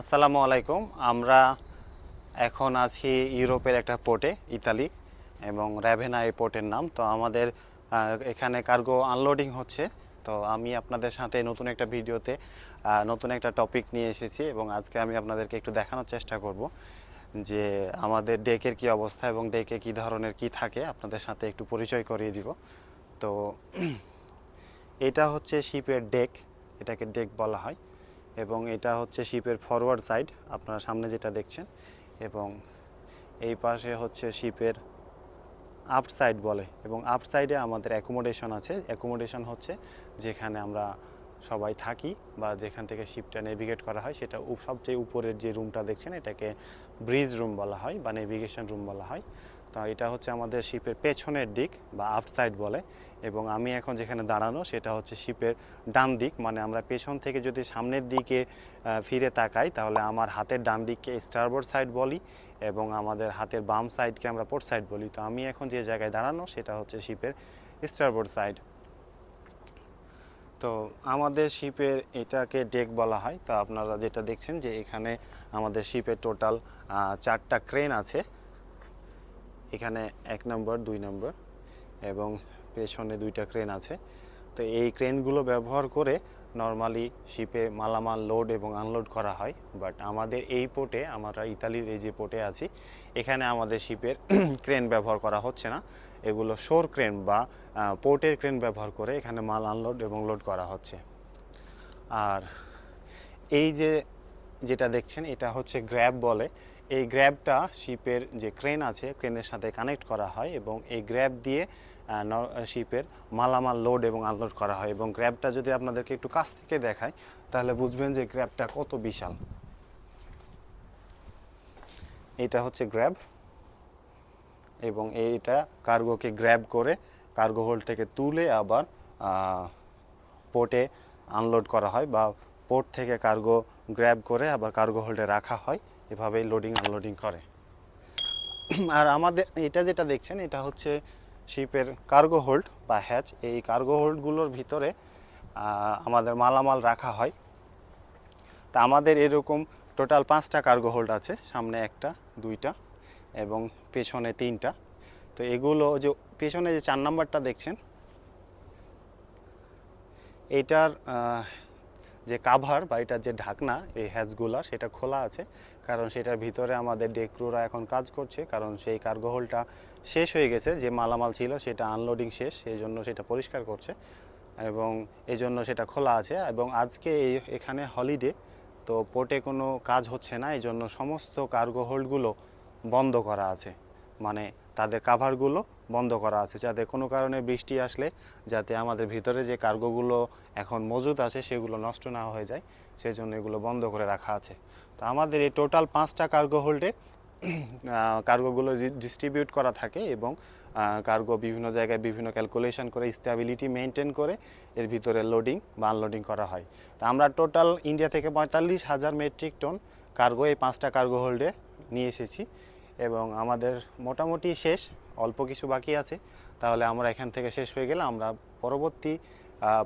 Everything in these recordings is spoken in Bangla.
আসসালামু আলাইকুম। আমরা এখন আছি ইউরোপের একটা পোর্টে, ইতালি, এবং র্যাভেনা এই পোর্টের নাম। তো আমাদের এখানে কার্গো আনলোডিং হচ্ছে। তো আমি আপনাদের সাথে নতুন একটা ভিডিওতে নতুন একটা টপিক নিয়ে এসেছি এবং আজকে আমি আপনাদেরকে একটু দেখানোর চেষ্টা করব যে আমাদের ডেকের কি অবস্থা এবং ডেকে কি ধরনের কি থাকে। আপনাদের সাথে একটু পরিচয় করিয়ে দিব। তো এটা হচ্ছে শিপের ডেক এটাকে ডেক বলা হয়। এবং এটা হচ্ছে শিপের ফরওয়ার্ড সাইড আপনারা সামনে যেটা দেখছেন, এবং এই পাশে হচ্ছে শিপের আপ সাইড বলে, এবং আপ সাইডে আমাদের অ্যাকোমোডেশন আছে। অ্যাকোমোডেশন হচ্ছে যেখানে আমরা সবাই থাকি বা যেখান থেকে শিপটা নেভিগেট করা হয়, সেটা সবচেয়ে উপরের যে রুমটা দেখছেন, এটাকে ব্রিজ রুম বলা হয় বা নেভিগেশন রুম বলা হয়। তো এটা হচ্ছে আমাদের শিপের পেছনের দিক বা আপ সাইড বলে। এবং আমি এখন যেখানে দাঁড়ানো সেটা হচ্ছে শিপের ডান দিক। মানে আমরা পেছন থেকে যদি সামনের দিকে ফিরে তাকাই, তাহলে আমার হাতের ডান দিককে স্টারবোর্ড সাইড বলি এবং আমাদের হাতের বাম সাইডকে আমরা পোর্ট সাইড বলি। তো আমি এখন যে জায়গায় দাঁড়ানো সেটা হচ্ছে শিপের স্টারবোর্ড সাইড তো আমাদের শিপের এটাকে ডেক বলা হয়। তো আপনারা যেটা দেখছেন যে এখানে আমাদের শিপের টোটাল চারটা ক্রেন আছে। এখানে এক নম্বর, দুই নম্বর এবং পেছনে দুইটা ক্রেন আছে। তো এই ক্রেনগুলো ব্যবহার করে নর্মালি শিপে মালামাল লোড এবং আনলোড করা হয়। বাট আমাদের এই পোর্টে, আমরা ইতালির এই যে পোর্টে আছি, এখানে আমাদের শিপের ক্রেন ব্যবহার করা হচ্ছে না। এগুলো শোর ক্রেন বা পোর্টের ক্রেন ব্যবহার করে এখানে মাল আনলোড এবং লোড করা হচ্ছে। আর এই যে, যেটা দেখছেন, এটা হচ্ছে গ্র্যাব বলে। এই গ্র্যাবটা শিপের যে ক্রেন আছে, ক্রেনের সাথে কানেক্ট করা হয় এবং এই গ্র্যাব দিয়ে শিপের মালামাল লোড এবং আনলোড করা হয়। এবং গ্র্যাবটা যদি আপনাদেরকে একটু কাছ থেকে দেখায় তাহলে বুঝবেন যে গ্র্যাবটা কত বিশাল। এটা হচ্ছে গ্র্যাব এবং এইটা কার্গোকে গ্র্যাব করে কার্গো হোল্ড থেকে তুলে আবার পোর্টে আনলোড করা হয় বা পোর্ট থেকে কার্গো গ্র্যাব করে আবার কার্গো হোল্ডে রাখা হয়। এভাবেই লোডিং আনলোডিং করে। আর আমাদের এটা যেটা দেখছেন এটা হচ্ছে শিপের কার্গো হোল্ড বা হ্যাচ এই কার্গো হোল্ডগুলোর ভিতরে আমাদের মালামাল রাখা হয়। তা আমাদের এরকম টোটাল পাঁচটা কার্গো হোল্ড আছে সামনে একটা দুইটা এবং পেছনে তিনটা। তো এগুলো যে পেছনে যে চার নাম্বারটা দেখছেন এইটার আহ, যে কাভার বা এটার যে ঢাকনা, এই হ্যাচগুলা সেটা খোলা আছে। কারণ সেটার ভিতরে আমাদের ডেক্রুরা এখন কাজ করছে, কারণ সেই কার্গো হোলটা শেষ হয়ে গেছে, যে মালামাল ছিল সেটা আনলোডিং শেষ, সেই জন্য সেটা পরিষ্কার করছে এবং এই জন্য সেটা খোলা আছে এবং আজকে এই- এখানে হলিডে তো পোর্টে কোনো কাজ হচ্ছে না, এই জন্য সমস্ত কার্গো হোল্ডগুলো বন্ধ করা আছে। মানে তাদের কাভারগুলো বন্ধ করা আছে যাতে কোনো কারণে বৃষ্টি আসলে যাতে আমাদের ভিতরে যে কার্গোগুলো এখন মজুদ আছে সেগুলো নষ্ট না হয়ে যায় সেই জন্য এগুলো বন্ধ করে রাখা আছে। তো আমাদের এই টোটাল পাঁচটা কার্গো হোল্ডে কার্গোগুলো ডিস্ট্রিবিউট করা থাকে এবং কার্গো বিভিন্ন জায়গায় বিভিন্ন ক্যালকুলেশন করে স্টেবিলিটি মেনটেন করে এর ভিতরে লোডিং বা আনলোডিং করা হয়। তো আমরা টোটাল ইন্ডিয়া থেকে পঁয়তাল্লিশ হাজার মেট্রিক টন কার্গো এই পাঁচটা কার্গো হোল্ডে নিয়ে এসেছি। এবং আমাদের মোটামুটি শেষ, অল্প কিছু বাকি আছে। তাহলে আমরা এখান থেকে শেষ হয়ে গেলে আমরা পরবর্তী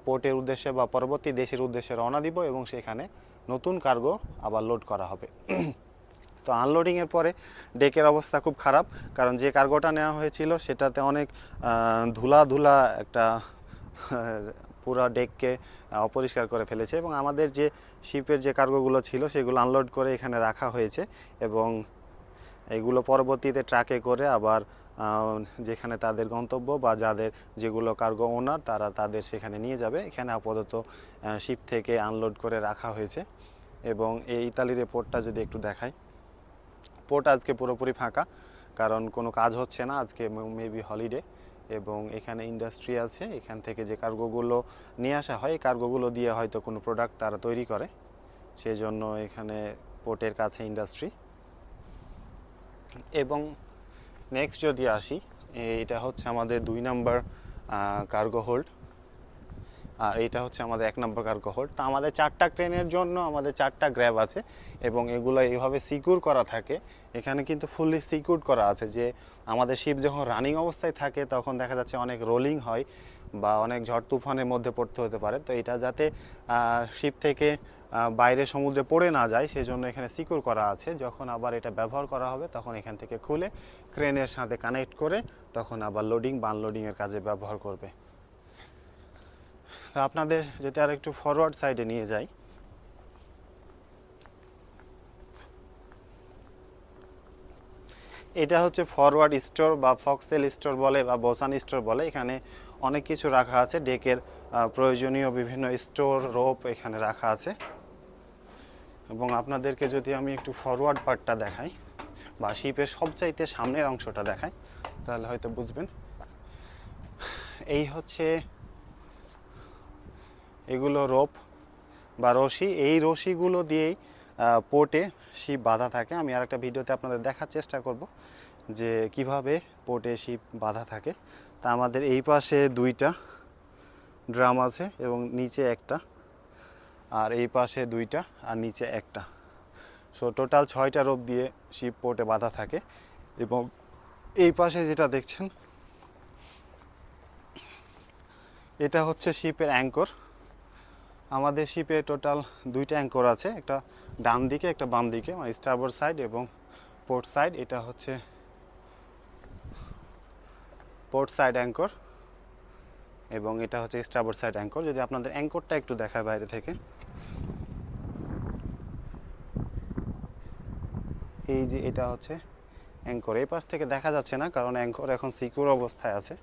পোর্টের উদ্দেশ্যে বা পরবর্তী দেশের উদ্দেশ্যে রওনা দিব এবং সেখানে নতুন কার্গো আবার লোড করা হবে। তো আনলোডিংয়ের পরে ডেকের অবস্থা খুব খারাপ, কারণ যে কার্গোটা নেওয়া হয়েছিল সেটাতে অনেক ধুলা ধুলা একটা, পুরো ডেককে অপরিষ্কার করে ফেলেছে এবং আমাদের যে শিপের যে কার্গোগুলো ছিল সেগুলো আনলোড করে এখানে রাখা হয়েছে এবং এগুলো পরবর্তীতে ট্রাকে করে আবার যেখানে তাদের গন্তব্য বা যাদের যেগুলো কার্গো ওনার, তারা তাদের সেখানে নিয়ে যাবে। এখানে আপাতত শিপ থেকে আনলোড করে রাখা হয়েছে। এবং এই ইতালির পোর্টটা যদি একটু দেখাই, পোর্ট আজকে পুরোপুরি ফাঁকা, কারণ কোনো কাজ হচ্ছে না। আজকে মেবি হলিডে এবং এখানে ইন্ডাস্ট্রি আছে। এখান থেকে যে কার্গোগুলো নিয়ে আসা হয়, এই কার্গোগুলো দিয়ে হয়তো কোনো প্রোডাক্ট তারা তৈরি করে। সেই জন্য এখানে পোর্টের কাছে ইন্ডাস্ট্রি এবং নেক্সট যদি আসি এটা হচ্ছে আমাদের দুই নাম্বার কার্গো হোল্ড আর এটা হচ্ছে আমাদের এক নম্বর হোল্ড তো আমাদের চারটা ক্রেনের জন্য আমাদের চারটা গ্র্যাব আছে এবং এগুলো এইভাবে সিকিউর করা থাকে। এখানে কিন্তু ফুললি সিকিউর করা আছে যে আমাদের শিপ যখন রানিং অবস্থায় থাকে তখন দেখা যাচ্ছে অনেক রোলিং হয় বা অনেক ঝড় তুফানের মধ্যে পড়তে হতে পারে। তো এটা যাতে শিপ থেকে বাইরে সমুদ্রে পড়ে না যায় সেজন্য এখানে সিকিউর করা আছে। যখন আবার এটা ব্যবহার করা হবে তখন এখান থেকে খুলে ক্রেনের সাথে কানেক্ট করে তখন আবার লোডিং বা আনলোডিংয়ের কাজে ব্যবহার করবে। আপনাদের যদি আর একটু ফরওয়ার্ড সাইডে নিয়ে যাই। এটা হচ্ছে ফরওয়ার্ড স্টোর বা ফক্সেল স্টোর বলে বা বোসান স্টোর বলে। এখানে অনেক কিছু রাখা আছে ডেকের প্রয়োজনীয় বিভিন্ন স্টোর রোপ এখানে রাখা আছে। এবং আপনাদেরকে যদি আমি একটু ফরওয়ার্ড পার্টটা দেখাই, বা শিপের সবচাইতে সামনের অংশটা দেখাই, তাহলে হয়তো বুঝবেন। এই হচ্ছে এগুলো রোপ বা রশি, এই রশিগুলো দিয়েই পোর্টে শিপ বাঁধা থাকে। আমি আর একটা ভিডিওতে আপনাদের দেখার চেষ্টা করব যে কীভাবে পোর্টে শিপ বাঁধা থাকে। তা আমাদের এই পাশে দুইটা ড্রাম আছে এবং নিচে একটা, আর এই পাশে দুইটা আর নিচে একটা। সো, টোটাল ছয়টা রোপ দিয়ে শিপ পোর্টে বাঁধা থাকে এবং এই পাশে যেটা দেখছেন, এটা হচ্ছে শিপের অ্যাঙ্কর। আমাদের শিপে টোটাল দুইটা অ্যাঙ্কর আছে, একটা ডান দিকে, একটা বাম দিকে মানে স্টারবোর্ড সাইড এবং পোর্ট সাইড এটা হচ্ছে পোর্ট সাইড অ্যাঙ্কর এবং এটা হচ্ছে স্টারবোর্ড সাইড অ্যাঙ্কর যদি আপনাদের অ্যাঙ্করটা একটু দেখায় বাইরে থেকে। এই যে এটা হচ্ছে অ্যাঙ্কর এই পাশ থেকে দেখা যাচ্ছে না, কারণ অ্যাঙ্কর এখন সিকিউর অবস্থায় আছে।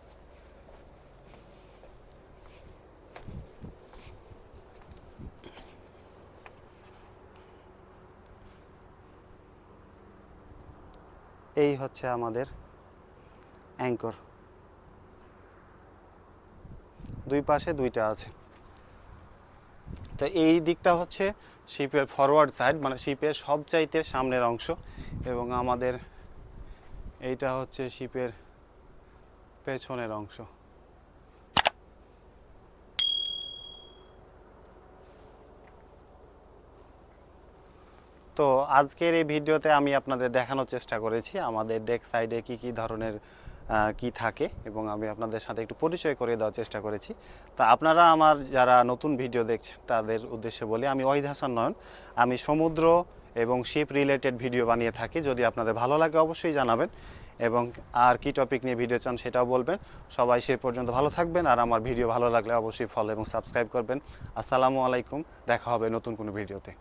এই হচ্ছে আমাদের অ্যাঙ্কর দুই পাশে দুইটা আছে। তো এই দিকটা হচ্ছে শিপের ফরওয়ার্ড সাইড মানে শিপের সবচাইতে সামনের অংশ এবং আমাদের এইটা হচ্ছে শিপের পেছনের অংশ। তো আজকের এই ভিডিওতে আমি আপনাদের দেখানোর চেষ্টা করেছি আমাদের ডেক সাইডে কি কি ধরনের কি থাকে এবং আমি আপনাদের সাথে একটু পরিচয় করে দেওয়ার চেষ্টা করেছি। তা আপনারা আমার যারা নতুন ভিডিও দেখছেন, তাদের উদ্দেশ্যে বলি, আমি ওয়াহিদ হাসান নয়ন। আমি সমুদ্র এবং শিপ রিলেটেড ভিডিও বানিয়ে থাকি। যদি আপনাদের ভালো লাগে অবশ্যই জানাবেন এবং আর কি টপিক নিয়ে ভিডিও চান সেটাও বলবেন। সবাই সে পর্যন্ত ভালো থাকবেন আর আমার ভিডিও ভালো লাগলে অবশ্যই ফলো এবং সাবস্ক্রাইব করবেন। আসসালামু আলাইকুম, দেখা হবে নতুন কোনো ভিডিওতে।